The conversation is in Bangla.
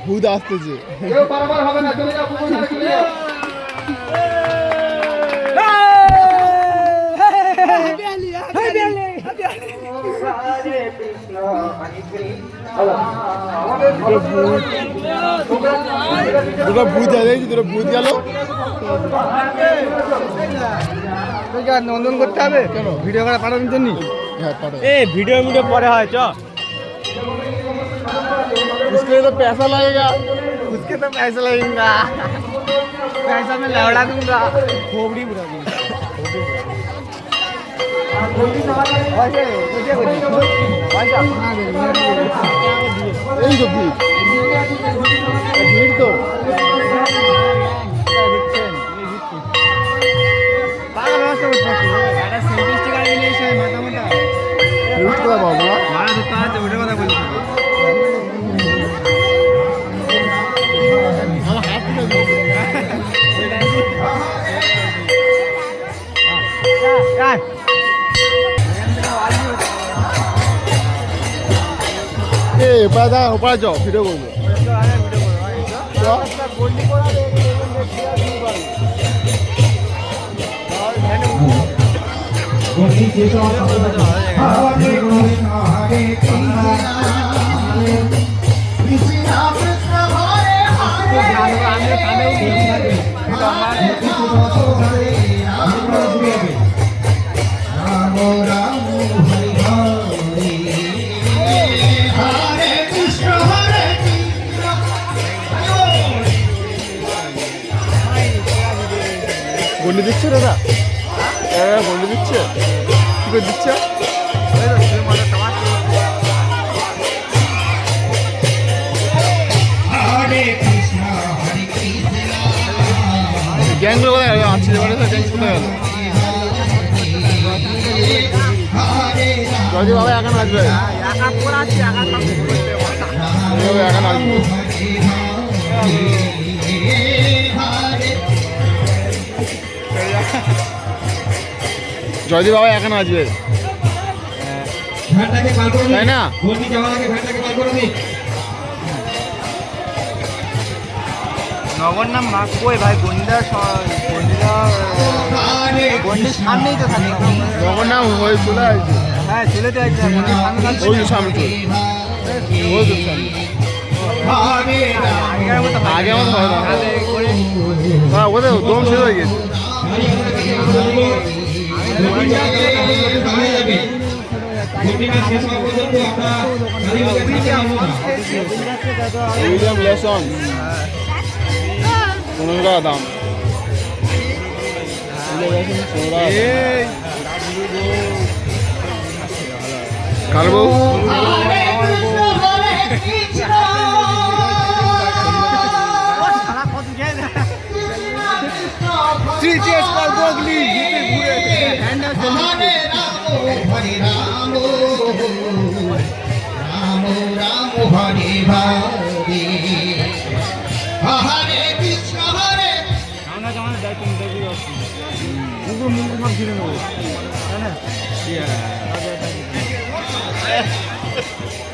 ভূত আসতেছে। দুটো ভূত যাবে দুটো ভূত গেল? নন্দন করতে হবে? কেন? ভিডিও করে পাঠানোর জন্য হ্যাঁ এ ভিডিও ভিডিও পরে হয় চ। उसके लिए तो पैसा लगेगा। उसके तो पैसा लगेगा। पैसा मैं लौड़ा दूँगा। खोबड़ी बुरा दूँगा। এ ওপারে দা ওপারে যাও ভিডিও করব চ। গন্ডি দিচ্ছে দাদা? হ্যাঁ গন্ডি দিচ্ছে। কি করে দিচ্ছে? গ্যাংগুলো কোথায় আছে এবারে তো গ্যাং কোথায় গেল? জয়দীপ বাবা এখন আসবে এখন আসবে জয়দীপ বাবা এখন আসবে তাই না? নগর নাম মা কই ভাই গন্ডা গন্ডা গন্ডির সামনেই তো থাকে যখন নাম হয়ে চলে আসবে হ্যাঁ চলে তো সামনে ওই ওই হয় আগে হয় না। হ্যাঁ ওদের দম শেষ হয়ে গেছে লেসন পনেরো টাকা দাম লেসন মুখ মুখ সব ঘিরে নেব। তাই না?